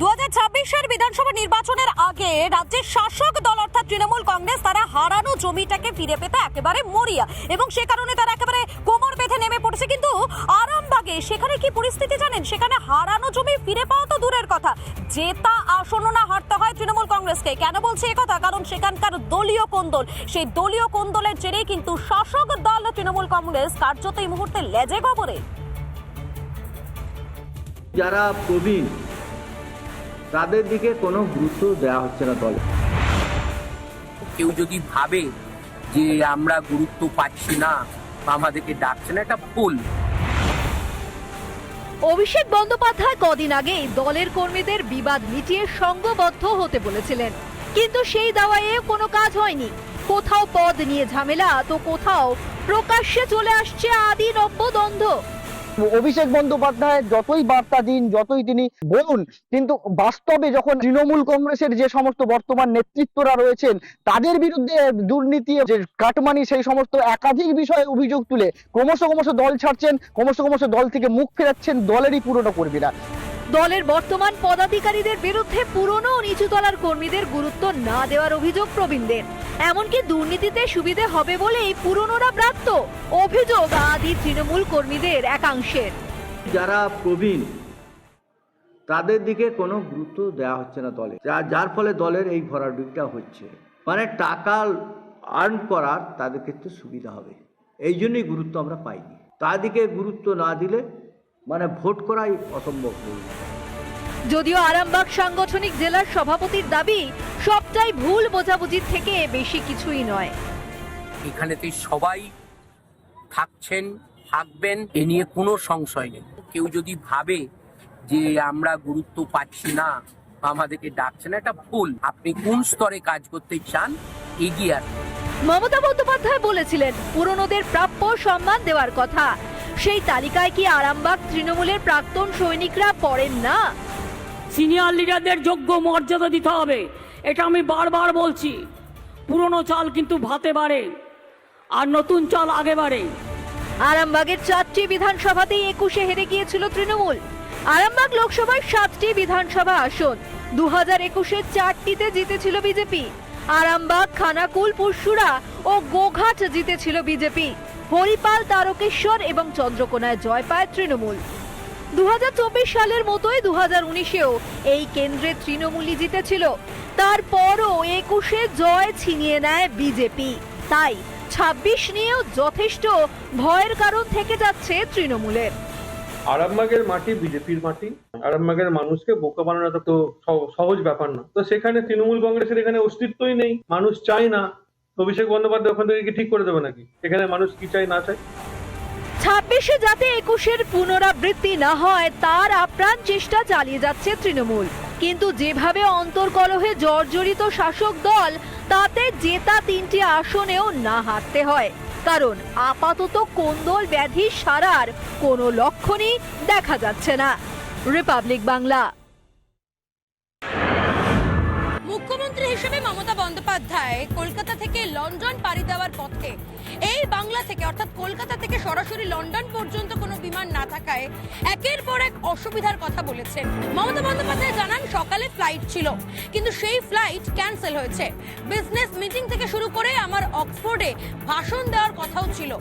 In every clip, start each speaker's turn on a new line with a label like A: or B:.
A: দু ছাব্বিশের বিধানসভা নির্বাচনের আগে রাজ্যের শাসক দল অর্থাৎ তৃণমূল কংগ্রেস, তারা হারানো জমিটাকে ফিরে পেতে একেবারে মরিয়া। এবং সে কারণে তারা একেবারে কোমর বেঁধে নেমে পড়েছে। কিন্তু আরামবাগে, সেখানে কি পরিস্থিতি জানেন? সেখানে হারানো জমি ফিরে পাওয়া তো দূরের কথা। জেতা আসনও না হারতে হয় তৃণমূল কংগ্রেসকে। কেন বলছি কথা? কারণ সেখানকার দলীয় কোন্দল, সেই দলীয় কোন্দলের জেরেই কিন্তু শাসক দল তৃণমূল কংগ্রেস কার্যত এই মুহূর্তে লেজে খবরে
B: যারা প্রবীণ তাদের দিকে কোনো গুরুত্ব দেওয়া হচ্ছে না দলে।
C: কেউ যদি ভাবে যে আমরা গুরুত্ব পাচ্ছি না আমাদেরকে ডাকছে না এটা ভুল।
D: অভিষেক বন্দ্যোপাধ্যায় কদিন আগে দলের কর্মীদের বিবাদ মিটিয়ে সঙ্গবদ্ধ হতে বলেছিলেন। কিন্তু সেই দাওয়ায়ে কোনো কাজ হয়নি। কোথাও পদ নিয়ে ঝামেলা তো কোথাও প্রকাশ্যে চলে আসছে আদি নব্য দ্বন্দ্ব
E: অভিষেক বন্দ্যোপাধ্যায় যতই বার্তা দিন, যতই তিনি বলুন, কিন্তু বাস্তবে যখন তৃণমূল কংগ্রেসের যে সমস্ত বর্তমান নেতৃত্বরা রয়েছেন, তাদের বিরুদ্ধে দুর্নীতি যে কাটমানি, সেই সমস্ত একাধিক বিষয়ে অভিযোগ তুলে ক্রমশ ক্রমশ দল ছাড়ছেন, ক্রমশ ক্রমশ দল থেকে মুখ ফেরাচ্ছেন দলেরই পুরোনো কর্মীরা।
D: দলের বর্তমান পদাধিকারীদের বিরুদ্ধে পুরনো ও নিচুতলার কর্মীদের গুরুত্ব না দেওয়ার অভিযোগ প্রবীণদের। এমনকি দুর্নীতিতে সুবিধে হবে বলেই পুরনোরা ব্রাত্য, অভিযোগ আদি তৃণমূল কর্মীদের একাংশের।
B: যারা প্রবীণ, তাদের দিকে কোনো গুরুত্ব দেওয়া হচ্ছে না দলে। যার ফলে দলের এই ভরাডুবিটা হচ্ছে। মানে টাকা আর্ন করার তাদের ক্ষেত্রে সুবিধা হবে। এই জন্যই গুরুত্ব আমরা পাইনি। তাদেরকে গুরুত্ব না দিলে মানে ভোট করাই অসম্ভব
D: যদিও আরামবাগ সাংগঠনিক জেলার সভাপতির দাবি সবটাই ভুল বোঝাবুঝির থেকে বেশি কিছুই নয়।
C: এখানেতে সবাই থাকছেন থাকবেন এ নিয়ে কোনো সংশয় নেই। কেউ যদি ভাবে যে আমরা গুরুত্ব পাচ্ছি না আমাদেরকে ডাকছে না এটা ভুল। আপনি কোন স্তরে কাজ করতে চান এগিয়ে আসুন।
D: মমতা বন্দ্যোপাধ্যায় বলেছিলেন পুরনোদের প্রাপ্য সম্মান দেওয়ার কথা। সেই তালিকায় কি আরামবাগ তৃণমূলের প্রাক্তন সৈনিকরা পড়েন না?
F: সিনিয়র লিডারদের যোগ্য মর্যাদা দিতে হবে এটা আমি বারবার বলছি। পুরনো চাল কিন্তু ভাতে বাড়ে আর নতুন চাল আগে বাড়ে।
D: আরামবাগের চারটি বিধানসভাতেই একুশে হেরে গিয়েছিল তৃণমূল। আরামবাগ লোকসভার সাতটি বিধানসভা আসন দু হাজার একুশে চারটিতে জিতেছিল বিজেপি। আরামবাগ খানাকুল পুরসুরা ও গোঘাট জিতেছিল বিজেপি। হরিপাল, তারকেশ্বর এবং চন্দ্রকোনায় জয় পায় তৃণমূল। দু সালের মতোই দু হাজার উনিশেও এই কেন্দ্রে তৃণমূলই জিতেছিল। তারপরও একুশে জয় ছিনিয়ে নেয় বিজেপি। তাই ছাব্বিশ নিয়েও যথেষ্ট ভয়ের কারণ থেকে যাচ্ছে তৃণমূলের।
G: আরামবাগের মাটি বিজেপির মাটি। আরামবাগের মানুষকে বোকা বানানো তো সহজ ব্যাপার না। তো সেখানে তৃণমূল কংগ্রেসের এখানে অস্তিত্বই নেই। মানুষ চায় না অভিষেক বন্দ্যোপাধ্যায় ওখান থেকে ঠিক করে দেবে নাকি? এখানে মানুষ কি চায়, না চায়?
D: ছাব্বিশে যাতে একুশের পুনরাবৃত্তি না হয়, তার আপ্রাণ চেষ্টা চালিয়ে যাচ্ছে তৃণমূল। কিন্তু যেভাবে অন্তর্কলহে জর্জরিত শাসক দল, তাতে জেতা তিনটি আসনেও না হারতে হয়। কারণ আপাতত কোন্দল ব্যাধি সারার কোনো লক্ষণই দেখা যাচ্ছে না। রিপাবলিক বাংলা।
A: হিসেবে মমতা বন্দ্যোপাধ্যায় কলকাতা থেকে লন্ডন পাড়ি দেওয়ার পথে এই বাংলা থেকে, অর্থাৎ কলকাতা থেকে সরাসরি লন্ডন পর্যন্ত কোনো বিমান না থাকায় একের পর এক অসুবিধার কথা বলেছেন। মমতা বন্দ্যোপাধ্যায় জানান, সকালে ফ্লাইট ছিল, কিন্তু সেই ফ্লাইট ক্যান্সেল হয়েছে। বিজনেস মিটিং থেকে শুরু করে আমার অক্সফোর্ডে ভাষণ দেওয়ার কথাও ছিল।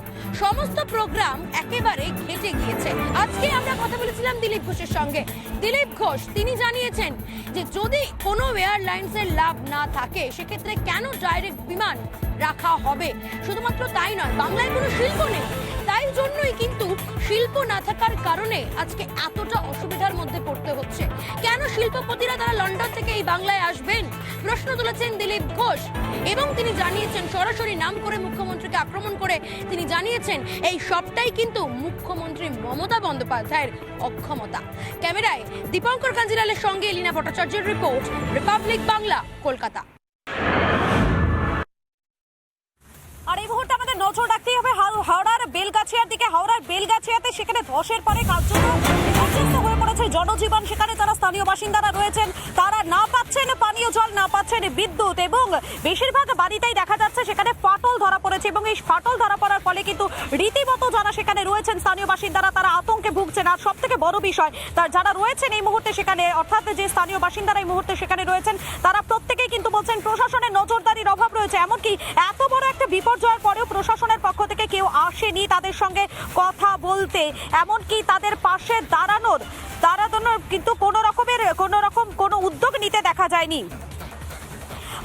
A: সমস্ত প্রোগ্রাম একেবারে ঘেটে গিয়েছে। আজকে আমরা কথা বলেছিলাম দিলীপ ঘোষের সঙ্গে। দিলীপ ঘোষ, তিনি জানিয়েছেন যে, যদি কোনো এয়ারলাইন্সের লাভ না থাকে, সেক্ষেত্রে কেন ডাইরেক্ট বিমান রাখা হবে। শুধুমাত্র তাই নয়, বাংলায় কোনো শিল্প নেই। তাই জন্যই কিন্তু শিল্প না থাকার কারণে আজকে এতটা অসুবিধার মধ্যে পড়তে হচ্ছে। কেন শিল্পপতিরা তারা লন্ডন থেকে এই বাংলায় আসবেন? প্রশ্ন তুলেছেন দিলীপ ঘোষ। এবং তিনি জানিয়েছেন, সরাসরি নাম করে মুখ্যমন্ত্রীকে আক্রমণ করে তিনি জানিয়েছেন, এই সবটাই কিন্তু মুখ্যমন্ত্রী মমতা বন্দ্যোপাধ্যায়ের অক্ষমতা। ক্যামেরায় দীপঙ্কর কাঞ্জিলালের সঙ্গে এলিনা ভট্টাচার্যের রিপোর্ট, রিপাবলিক বাংলা, কলকাতা। বেলগাছিয়ার দিকে হাওড়ার বেলগাছিয়াতে সেখানে ধসের পরে কার্যত হয়ে
H: পড়েছে জনজীবন। সেখানে তারা স্থানীয় বাসিন্দারা রয়েছেন। তারা না পাচ্ছেন পানীয় জল না পাচ্ছেন বিদ্যুৎ এবং বেশিরভাগ বাড়িতেই দেখা যাচ্ছে সেখানে ফাটল ধরা পড়েছে এবং এই ফাটল ধরা পড়ার ফলে কিন্তু রীতিমতো যারা সেখানে রয়েছেন স্থানীয় বাসিন্দারা, তারা আতঙ্কে ভুগছেন। আর সব থেকে বড় বিষয়, তার যারা রয়েছেন এই মুহূর্তে সেখানে, অর্থাৎ যে স্থানীয় বাসিন্দারা এই মুহূর্তে সেখানে রয়েছেন, তারা প্রত্যেকেই কিন্তু বলছেন প্রশাসনের নজরদারির অভাব রয়েছে। এমনকি এত বড় একটা বিপর্যয়ের পরেও প্রশাসনের পক্ষ থেকে কেউ আসেনি তাদের সঙ্গে কথা বলতে। এমনকি তাদের পাশে দাঁড়ানোর দাঁড়ানোর কিন্তু কোনো রকমের, কোনো রকম কোনো উদ্যোগ নিতে দেখা যায়নি।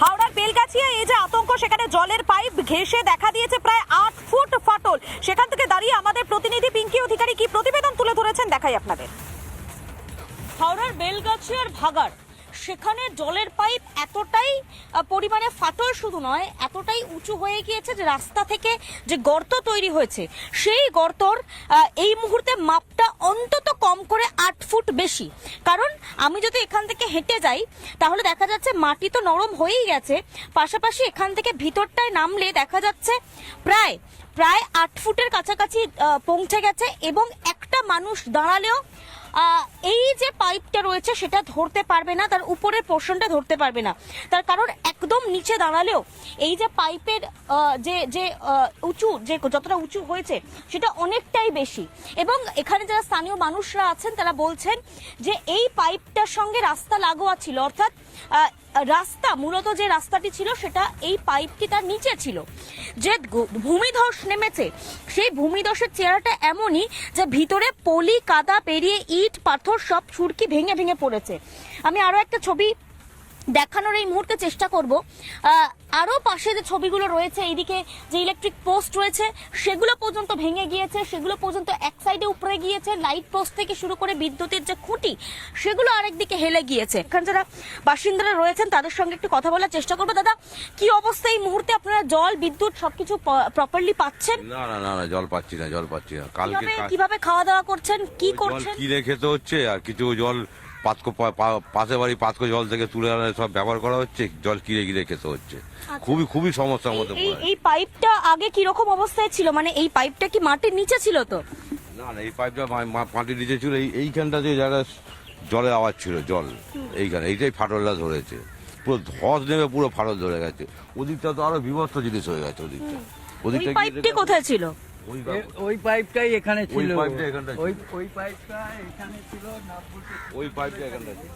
H: হাওড়ার বেলগাছিয়া এই যে আতঙ্ক, সেখানে জলের পাইপ ঘেসে দেখা দিয়েছে প্রায় আট ফুট ফাটল। সেখান থেকে দাঁড়িয়ে আমাদের প্রতিনিধি পিঙ্কি অধিকারী কি প্রতিবেদন তুলে ধরেছেন, দেখাই আপনাদের।
I: হাওড়ার বেলগাছিয়ার ভাগাড়। সেখানে জলের পাইপ এতটাই পরিমাণে ফাটল শুধু নয়, এতটাই উঁচু হয়ে গিয়েছে যে রাস্তা থেকে যে গর্ত তৈরি হয়েছে, সেই গর্তর এই মুহূর্তে মাপটা অন্তত কম করে আট ফুট বেশি। কারণ আমি যদি এখান থেকে হেঁটে যাই, তাহলে দেখা যাচ্ছে মাটি তো নরম হয়েই গেছে। পাশাপাশি এখান থেকে ভিতরটায় নামলে দেখা যাচ্ছে প্রায় প্রায় আট ফুটের কাছাকাছি পৌঁছে গেছে এবং একটা মানুষ দাঁড়ালেও এই যে পাইপটা রয়েছে, সেটা ধরতে পারবে না, তার উপরের পোর্শনটা ধরতে পারবে না। তার কারণ একদম নিচে দাঁড়ালেও এই যে পাইপের যে যে উঁচু, যে, যতটা উঁচু হয়েছে, সেটা অনেকটাই বেশি। এবং এখানে যারা স্থানীয় মানুষরা আছেন, তারা বলছেন যে এই পাইপটার সঙ্গে রাস্তা লাগোয়া ছিল, অর্থাৎ রাস্তা, মূলত যে রাস্তাটি ছিল, সেটা এই পাইপটি তার নিচে ছিল। যে ভূমিধস নেমেছে, সেই ভূমিধসের চেহারাটা এমনই যে ভিতরে পলি, কাদা পেরিয়ে ইট, পাথর সব ছুরকি ভেঙে ভেঙে পড়েছে। আমি আরও একটা ছবি দেখানোর এই মুহূর্তে চেষ্টা করব। আহ, আরও পাশে যে ছবিগুলো রয়েছে এইদিকে যে ইলেকট্রিক পোস্ট রয়েছে সেগুলো পর্যন্ত ভেঙে গিয়েছে সেগুলো পর্যন্ত এক সাইডে উপরে গিয়েছে লাইট পোস্ট থেকে শুরু করে বিদ্যুতের যে খুঁটি সেগুলো আরেক দিকে হেলে গিয়েছে। এখানে যারা বাসিন্দারা রয়েছেন তাদের সঙ্গে একটু কথা বলার চেষ্টা করব। দাদা কি অবস্থা এই মুহূর্তে? আপনারা জল বিদ্যুৎ সবকিছু প্রপারলি পাচ্ছেন?
J: না না না না জল পাচ্ছি না জল পাচ্ছি না। কালকে
I: কীভাবে খাওয়া দাওয়া করছেন? কি করছেন?
J: কিনে খেতে হচ্ছে? আর কিছু জল পাতকো পাশে বাড়ি পাতকো জল থেকে তুলে আনা সব ব্যবহার করা হচ্ছে জল কিনে কিনে খেতে হচ্ছে। খুবই খুবই সমস্যার মধ্যে
I: এই পাইপটা আগে কি রকম অবস্থায় ছিল? মানে এই পাইপটা কি মাটির নিচে ছিল তো?
J: না না এই পাইপটা মাটির নিচে ছিল। এই এইখানটা যে যারা জলের আওয়াজ ছিল জল এইখানে এইটাই ফাটলটা ধরেছে। পুরো ধস নেমে পুরো ফাটল ধরে গেছে। ওদিকটা তো আরও বিভৎস জিনিস হয়ে গেছে ওদিকটা। ওদিকটা
I: কোথায় ছিল?
J: ওই
B: ওই পাইপটাই এখানে
J: ওই
B: ছিল
J: পাইপটা এখানটা ছিল।
B: ওই ওই পাইপটা এখানে ছিল
J: ওই পাইপটা এখানটা ছিল।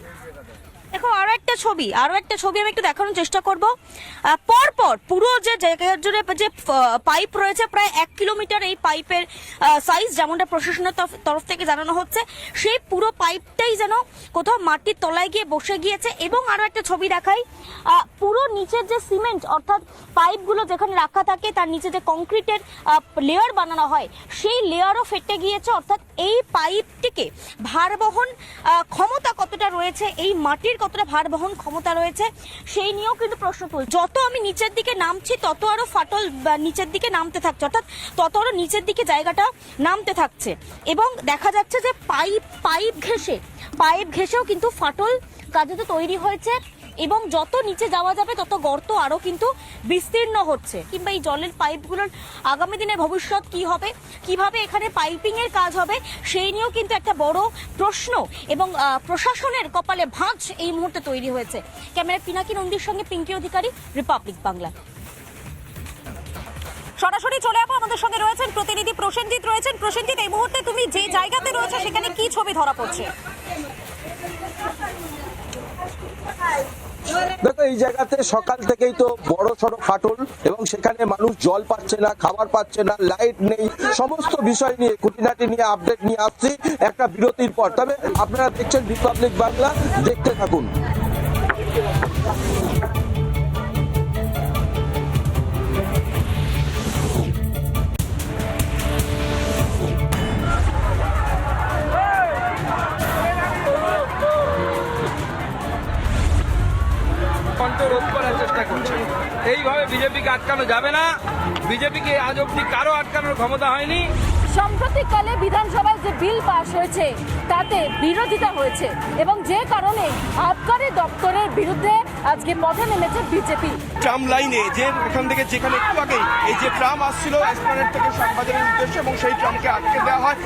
I: দেখো আরও একটা ছবি আরও একটা ছবি আমি একটু দেখানোর চেষ্টা করব। আহ, পর যে জায়গার জুড়ে যে পাইপ রয়েছে প্রায় এক কিলোমিটার এই পাইপের সাইজ যেমনটা প্রশাসনের তরফ থেকে জানানো হচ্ছে সেই পুরো পাইপটাই যেন কোথাও মাটির তলায় গিয়ে বসে গিয়েছে। এবং আরও একটা ছবি দেখাই পুরো নিচের যে সিমেন্ট অর্থাৎ পাইপগুলো যেখানে রাখা থাকে তার নিচে যে কংক্রিটের লেয়ার বানানো হয় সেই লেয়ারও ফেটে গিয়েছে। অর্থাৎ এই পাইপটিকে ভারবহন ক্ষমতা কতটা রয়েছে এই মাটির কতটা ভার বহন ক্ষমতা রয়েছে সেই নিয়েও কিন্তু প্রশ্ন তুল যত আমি নিচের দিকে নামছি, তত আরও ফাটল নিচের দিকে নামতে থাকছে। অর্থাৎ তত আরও নিচের দিকে জায়গাটা নামতে থাকছে। এবং দেখা যাচ্ছে যে পাইপ পাইপ ঘেসে পাইপ ঘেসেও কিন্তু ফাটল কাজে তো তৈরি হয়েছে। এবং যত নিচে যাওয়া যাবে, তত গর্ত আরও কিন্তু বিস্তীর্ণ হচ্ছে। কিংবা এই জলের পাইপগুলোর আগামী দিনে ভবিষ্যৎ কি হবে? কীভাবে এখানে পাইপিং এর কাজ হবে? সেই নিয়েও কিন্তু একটা বড় প্রশ্ন এবং প্রশাসনের কপালে ভাঁজ এই মুহূর্তে তৈরি হয়েছে। ক্যামেরা পিনাকি নন্দীর সঙ্গে পিঙ্কি অধিকারী, রিপাবলিক বাংলা।
H: সরাসরি চলে যাব আমাদের সঙ্গে রয়েছেন প্রতিনিধি প্রসেনজিৎ রয়েছেন। প্রসেনজিৎ, এই মুহূর্তে তুমি যে জায়গাতে রয়েছে, সেখানে কি ছবি ধরা পড়ছে?
K: দেখো, এই জায়গাতে সকাল থেকেই তো বড় সড়ো ফাটল এবং সেখানে মানুষ জল পাচ্ছে না, খাবার পাচ্ছে না, লাইট নেই, সমস্ত বিষয় নিয়ে, খুঁটিনাটি নিয়ে আপডেট নিয়ে আসছি একটা বিরতির পর। তবে আপনারা দেখছেন রিপাবলিক বাংলা দেখতে থাকুন।
L: আটকানো যাবে না। বিজেপিকে আজ অব্দি কারও আটকানোর ক্ষমতা হয়নি।
D: সাম্প্রতিককালে বিধানসভায় যে বিল পাশ হয়েছে তাতে বিরোধিতা হয়েছে এবং যে কারণে আবকারি দপ্তরের বিরুদ্ধে আজকে পথে নেমেছে বিজেপি।
M: ট্রাম লাইনে যে এখান থেকে যেখানে একটু আগে এই যে ট্রাম আসছিল এসপ্লানেট থেকে শাকবাজারের উদ্দেশ্যে এবং সেই ট্রামকে আটকে দেওয়া হয়।